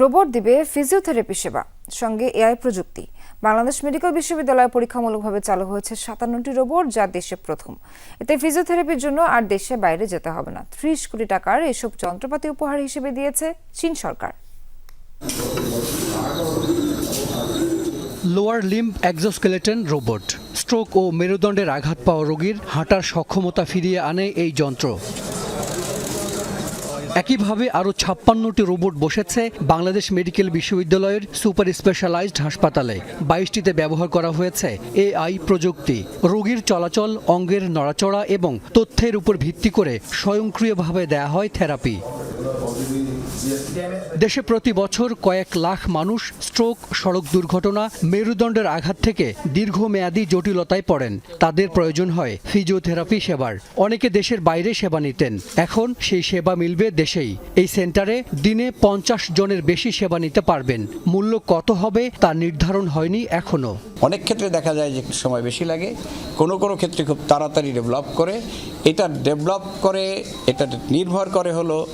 Robot দিবে physiotherapy সেবা। সঙ্গে এআই প্রযুক্তি। বাংলাদেশ মেডিকেল বিশ্ববিদ্যালয়ে পরীক্ষামূলকভাবে চালু হয়েছে সাতান্নটি রোবট, যা দেশে প্রথম। এতে ফিজিওথেরাপির জন্য আর দেশে বাইরে যেতে হবে না। ত্রিশ কোটি টাকার এসব যন্ত্রপাতি উপহার হিসেবে দিয়েছে চীন সরকার। Lower limb exoskeleton robot. Stroke ও মেরুদণ্ডের আঘাত পাওয়া রোগীর হাঁটার সক্ষমতা ফিরিয়ে আনে এই যন্ত্র। একইভাবে আরও ছাপ্পান্নটি রোবট বসেছে বাংলাদেশ মেডিকেল বিশ্ববিদ্যালয়ের সুপার স্পেশালাইজড হাসপাতালে। বাইশটিতে ব্যবহার করা হয়েছে এআই প্রযুক্তি, রোগীর চলাচল, অঙ্গের নড়াচড়া এবং তথ্যের উপর ভিত্তি করে স্বয়ংক্রিয়ভাবে দেয়া হয় থেরাপি। দেশে প্রতি বছর কয়েক লাখ মানুষ স্ট্রোক, সড়ক দুর্ঘটনা, মেরুদণ্ডের আঘাত থেকে দীর্ঘমেয়াদী জটিলতায় পড়েন। তাদের প্রয়োজন হয় ফিজিওথেরাপি সেবার। অনেকে দেশের বাইরে সেবা নিতেন। এখন সেই সেবা মিলবে দেশেই। এই সেন্টারে দিনে পঞ্চাশ জনের বেশি সেবা নিতে পারবেন। মূল্য কত হবে তা নির্ধারণ হয়নি এখনও। অনেক ক্ষেত্রে দেখা যায় যে সময় বেশি লাগে। কোনো কোনো ক্ষেত্রে খুব তাড়াতাড়ি ডেভেলপ করে। এটা ডেভেলপ করে, এটা নির্ভর করে হলো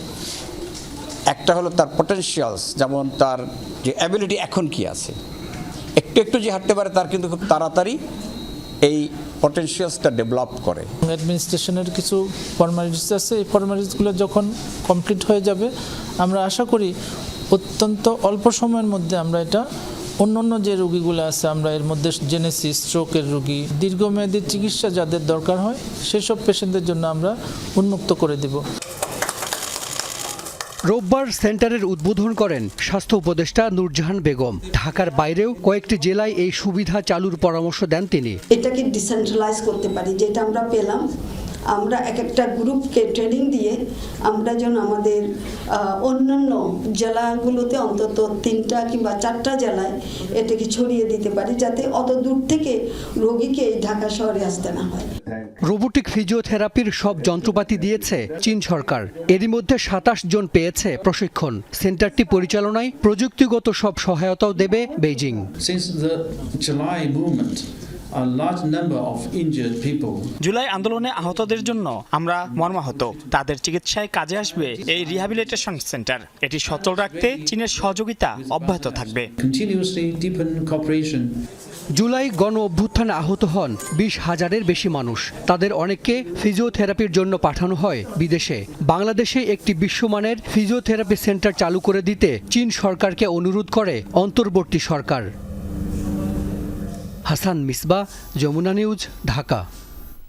একটা হলো তার পটেনশিয়ালস যেমন তার যে অ্যাবিলিটি এখন কি আছে। একটু একটু যে হাঁটতে পারে, তার কিন্তু খুব তাড়াতাড়ি এই পটেনশিয়ালসটা ডেভেলপ করে। অ্যাডমিনিস্ট্রেশনের কিছু ফর্মালিটিস আছে। এই ফর্মালিটিসগুলো যখন কমপ্লিট হয়ে যাবে, আমরা আশা করি অত্যন্ত অল্প সময়ের মধ্যে আমরা এটা অন্য অন্য যে রুগীগুলো আছে, আমরা এর মধ্যে জেনেছি স্ট্রোকের রুগী, দীর্ঘমেয়াদী চিকিৎসা যাদের দরকার হয়, সেসব পেশেন্টদের জন্য আমরা উন্মুক্ত করে দেব। রোববার সেন্টারের উদ্বোধন করেন স্বাস্থ্য উপদেষ্টা নূরজাহান বেগম। ঢাকার বাইরেও কয়েকটি জেলায় এই সুবিধা চালুর পরামর্শ দেন তিনি। এটাকে ডিসেন্ট্রালাইজ করতে পারি যেটা আমরা পেলাম। আমরা এক একটা গ্রুপকে ট্রেনিং দিয়ে আমরা যেন আমাদের অন্যান্য জেলাগুলোতে অন্তত তিনটা কিংবা চারটা জেলায় এটাকে ছড়িয়ে দিতে পারি যাতে অত দূর থেকে রোগীকে এই ঢাকা শহরে আসতে না হয় রোবোটিক ফিজিওথেরাপির সব যন্ত্রপাতি দিয়েছে চীন সরকার। এরই মধ্যে সাতাশ জন পেয়েছে প্রশিক্ষণ। সেন্টারটি পরিচালনায় প্রযুক্তিগত সব সহায়তাও দেবে বেইজিং। জুলাই আন্দোলনে আহতদের জন্য আমরা মর্মাহত। তাদের চিকিৎসায় কাজে আসবে এই রিহ্যাবিলিটেশন সেন্টার। এটি সচল রাখতে চীনের সহযোগিতা অব্যাহত থাকবে। জুলাই গণ অভ্যুত্থানে আহত হন বিশ হাজারের বেশি মানুষ। তাদের অনেককে ফিজিওথেরাপির জন্য পাঠানো হয় বিদেশে। বাংলাদেশে একটি বিশ্বমানের ফিজিওথেরাপি সেন্টার চালু করে দিতে চীন সরকারকে অনুরোধ করে অন্তর্বর্তী সরকার। হাসান মিসবা, যমুনা নিউজ, ঢাকা।